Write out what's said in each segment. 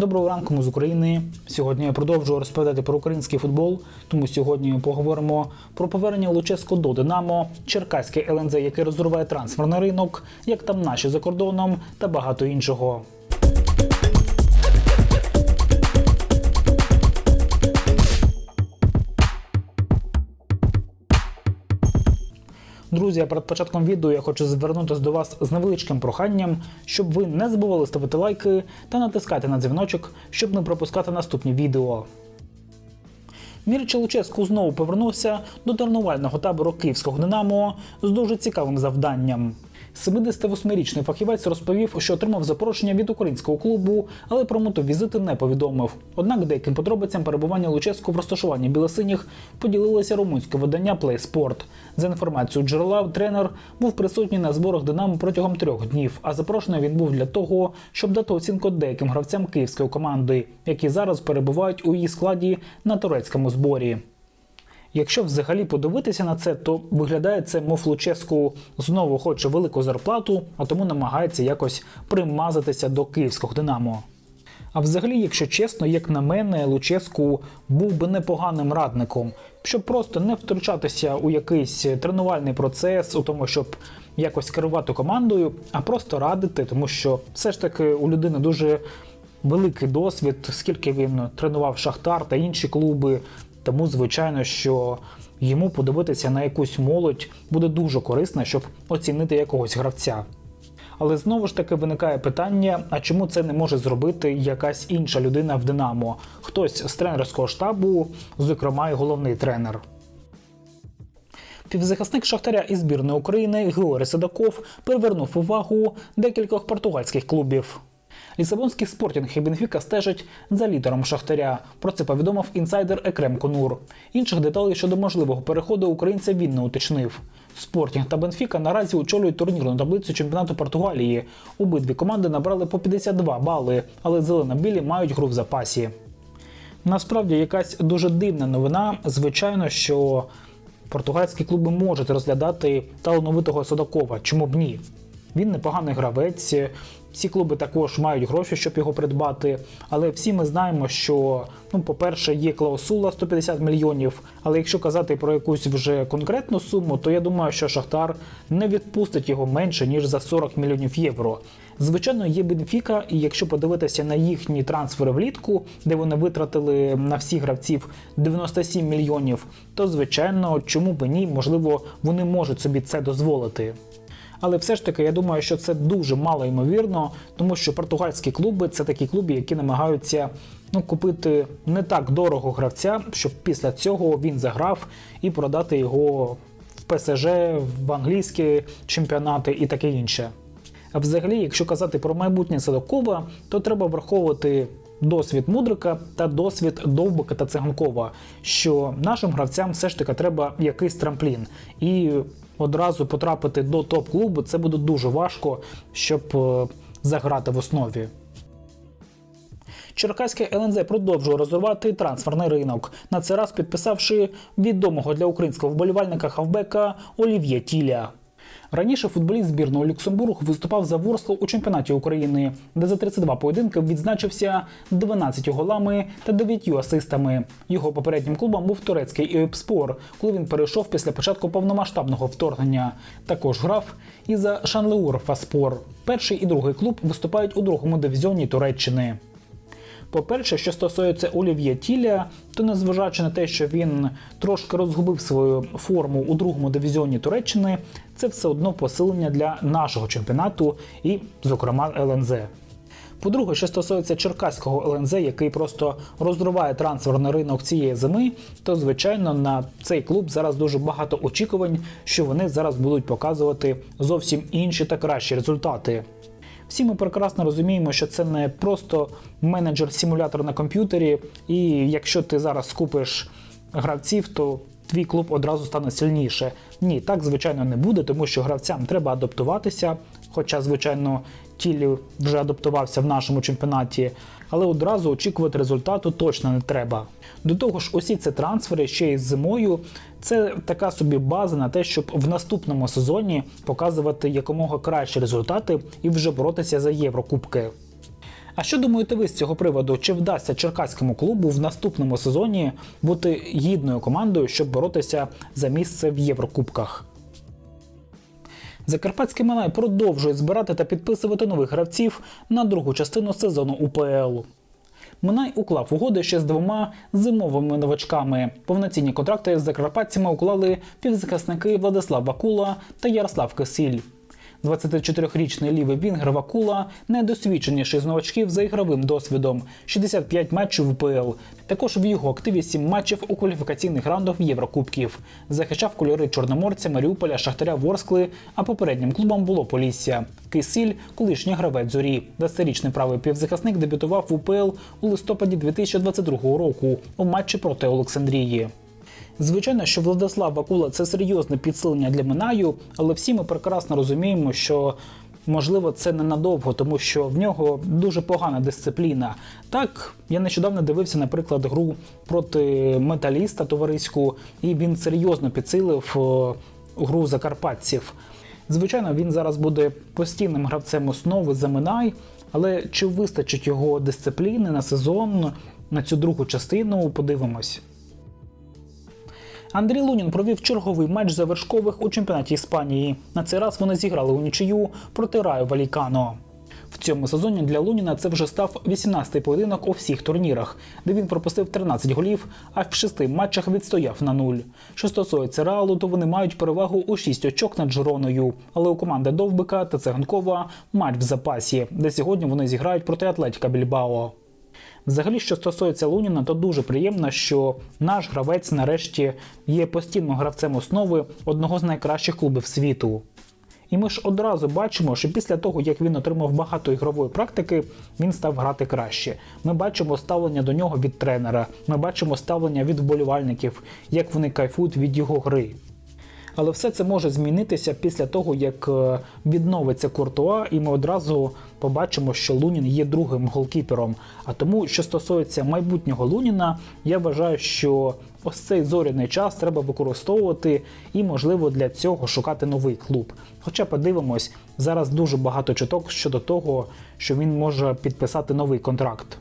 Доброго ранку ми з України. Сьогодні я продовжую розповідати про український футбол. Тому сьогодні ми поговоримо про повернення Луческо до Динамо, Черкаське ЛНЗ, яке розриває трансферний ринок, як там наші за кордоном та багато іншого. Друзі, перед початком відео я хочу звернутися до вас з невеличким проханням, щоб ви не забували ставити лайки та натискати на дзвіночок, щоб не пропускати наступні відео. Мір Луческу знову повернувся до тренувального табору київського Динамо з дуже цікавим завданням. 78-річний фахівець розповів, що отримав запрошення від українського клубу, але про мету візити не повідомив. Однак деяким подробицям перебування Луческу в розташуванні білосиніх поділилося румунське видання PlaySport. За інформацією джерела, тренер був присутній на зборах Динамо протягом трьох днів, а запрошений він був для того, щоб дати оцінку деяким гравцям київської команди, які зараз перебувають у її складі на турецькому зборі. Якщо взагалі подивитися на це, то виглядає це, мов Луческу знову хоче велику зарплату, а тому намагається якось примазатися до київського Динамо. А взагалі, якщо чесно, як на мене, Луческу був би непоганим радником, щоб просто не втручатися у якийсь тренувальний процес, у тому, щоб якось керувати командою, а просто радити, тому що все ж таки у людини дуже великий досвід, скільки він тренував Шахтар та інші клуби. Тому, звичайно, що йому подивитися на якусь молодь буде дуже корисно, щоб оцінити якогось гравця. Але знову ж таки виникає питання: а чому це не може зробити якась інша людина в Динамо? Хтось з тренерського штабу, зокрема і головний тренер. Півзахисник Шахтаря і збірної України Георгій Садаков привернув увагу декількох португальських клубів. Лісабонський спортінг і Бенфіка стежать за лідером Шахтаря. Про це повідомив інсайдер Екрем Конур. Інших деталей щодо можливого переходу українця він не уточнив. Спортінг та Бенфіка наразі очолюють турнірну таблицю чемпіонату Португалії. Обидві команди набрали по 52 бали, але зелено-білі мають гру в запасі. Насправді якась дуже дивна новина. Звичайно, що португальські клуби можуть розглядати талановитого Садакова. Чому б ні? Він непоганий гравець. Всі клуби також мають гроші, щоб його придбати. Але всі ми знаємо, що, ну, по-перше, є клаусула 150 мільйонів. Але якщо казати про якусь вже конкретну суму, то я думаю, що Шахтар не відпустить його менше ніж за 40 мільйонів євро. Звичайно, є Бенфіка, і якщо подивитися на їхні трансфери влітку, де вони витратили на всіх гравців 97 мільйонів, то звичайно, чому б ні, можливо, вони можуть собі це дозволити. Але все ж таки, я думаю, що це дуже мало ймовірно, тому що португальські клуби це такі клуби, які намагаються ну, купити не так дорого гравця, щоб після цього він заграв і продати його в ПСЖ, в англійські чемпіонати і таке інше. Взагалі, якщо казати про майбутнє Садокова, то треба враховувати. Досвід Мудрика та досвід Довбика та Циганкова, що нашим гравцям все ж таки треба якийсь трамплін. І одразу потрапити до топ-клубу це буде дуже важко, щоб е, заграти в основі. Черкаське ЛНЗ продовжує розривати трансферний ринок, на цей раз підписавши відомого для українського вболівальника хавбека Олів'є Тіля. Раніше футболіст збірної Люксембург виступав за Ворсло у чемпіонаті України, де за 32 поєдинки відзначився 12 голами та 9 асистами. Його попереднім клубом був турецький Ейпспор, коли він перейшов після початку повномасштабного вторгнення. Також грав і за Шанлеур Фаспор. Перший і другий клуб виступають у другому дивізіоні Туреччини. По-перше, що стосується Олів'є Тіля, то незважаючи на те, що він трошки розгубив свою форму у другому дивізіоні Туреччини, це все одно посилення для нашого чемпіонату і, зокрема, ЛНЗ. По-друге, що стосується черкаського ЛНЗ, який просто розриває трансферний ринок цієї зими, то звичайно на цей клуб зараз дуже багато очікувань, що вони зараз будуть показувати зовсім інші та кращі результати. Всі ми прекрасно розуміємо, що це не просто менеджер-симулятор на комп'ютері, і якщо ти зараз скупиш гравців, то твій клуб одразу стане сильніше. Ні, так звичайно не буде, тому що гравцям треба адаптуватися. Хоча, звичайно, тілі вже адаптувався в нашому чемпіонаті, але одразу очікувати результату точно не треба. До того ж, усі ці трансфери ще й зимою. Це така собі база на те, щоб в наступному сезоні показувати якомога кращі результати і вже боротися за Єврокубки. А що думаєте ви з цього приводу? Чи вдасться черкаському клубу в наступному сезоні бути гідною командою, щоб боротися за місце в Єврокубках? Закарпатський Минай продовжує збирати та підписувати нових гравців на другу частину сезону УПЛ. Минай уклав угоди ще з двома зимовими новачками. Повноцінні контракти з закарпатцями уклали півзахисники Владислав Вакула та Ярослав Кисіль. 24-річний лівий вінгер Вакула найдосвідченіший з новачків за ігровим досвідом 65 матчів УПЛ. Також в його активі 7 матчів у кваліфікаційних раундах Єврокубків. Захищав кольори Чорноморця, Маріуполя, Шахтаря Ворскли, а попереднім клубом було Полісся. Кисіль, колишній гравець зорі. 10-річний правий півзахисник дебютував в УПЛ у листопаді 2022 року у матчі проти Олександрії. Звичайно, що Владислав Вакула це серйозне підсилення для Минаю, але всі ми прекрасно розуміємо, що можливо це ненадовго, тому що в нього дуже погана дисципліна. Так, я нещодавно дивився, наприклад, гру проти металіста товариську, і він серйозно підсилив гру закарпатців. Звичайно, він зараз буде постійним гравцем основи за Минай, але чи вистачить його дисципліни на сезон, на цю другу частину, подивимось. Андрій Лунін провів черговий матч завершкових у чемпіонаті Іспанії. На цей раз вони зіграли у нічию проти Раю Валікано. В цьому сезоні для Луніна це вже став 18-й поєдинок у всіх турнірах, де він пропустив 13 голів, а в шести матчах відстояв на нуль. Що стосується Реалу, то вони мають перевагу у 6 очок над Джироною. Але у команди Довбика та Цеганкова матч в запасі, де сьогодні вони зіграють проти Атлетіка Більбао. Взагалі, що стосується Луніна, то дуже приємно, що наш гравець нарешті є постійним гравцем основи одного з найкращих клубів світу. І ми ж одразу бачимо, що після того, як він отримав багато ігрової практики, він став грати краще. Ми бачимо ставлення до нього від тренера, ми бачимо ставлення від вболівальників, як вони кайфують від його гри. Але все це може змінитися після того, як е, відновиться Куртуа, і ми одразу побачимо, що Лунін є другим голкіпером. А тому, що стосується майбутнього Луніна, я вважаю, що ось цей зоряний час треба використовувати і, можливо, для цього шукати новий клуб. Хоча подивимось, зараз дуже багато чуток щодо того, що він може підписати новий контракт.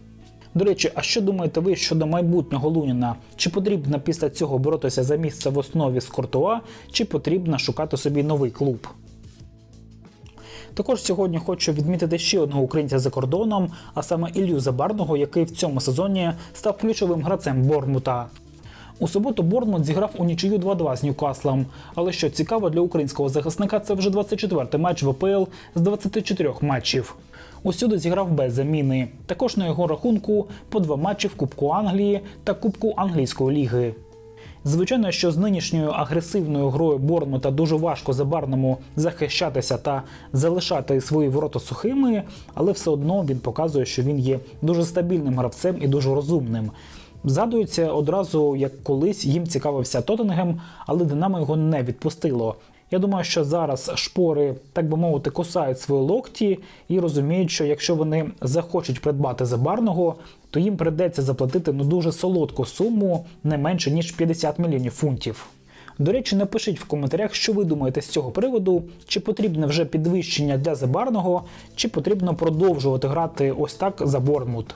До речі, а що думаєте ви щодо майбутнього Луніна? Чи потрібно після цього боротися за місце в основі з Кортуа, чи потрібно шукати собі новий клуб? Також сьогодні хочу відмітити ще одного українця за кордоном, а саме Ілью Забарного, який в цьому сезоні став ключовим гравцем Бормута. У суботу Борнмут зіграв у нічию 2-2 з Ньюкаслом. Але що цікаво для українського захисника, це вже 24-й матч в АПЛ з 24 матчів. Усюди зіграв без заміни. Також на його рахунку по два матчі в Кубку Англії та Кубку Англійської ліги. Звичайно, що з нинішньою агресивною грою Борнмута дуже важко забарному захищатися та залишати свої ворота сухими, але все одно він показує, що він є дуже стабільним гравцем і дуже розумним. Згадується одразу, як колись їм цікавився Тоттенгем, але Динамо його не відпустило. Я думаю, що зараз шпори, так би мовити, кусають свої локті і розуміють, що якщо вони захочуть придбати забарного, то їм придеться заплатити ну дуже солодку суму, не менше ніж 50 мільйонів фунтів. До речі, напишіть в коментарях, що ви думаєте з цього приводу, чи потрібне вже підвищення для забарного, чи потрібно продовжувати грати ось так за Борнмут.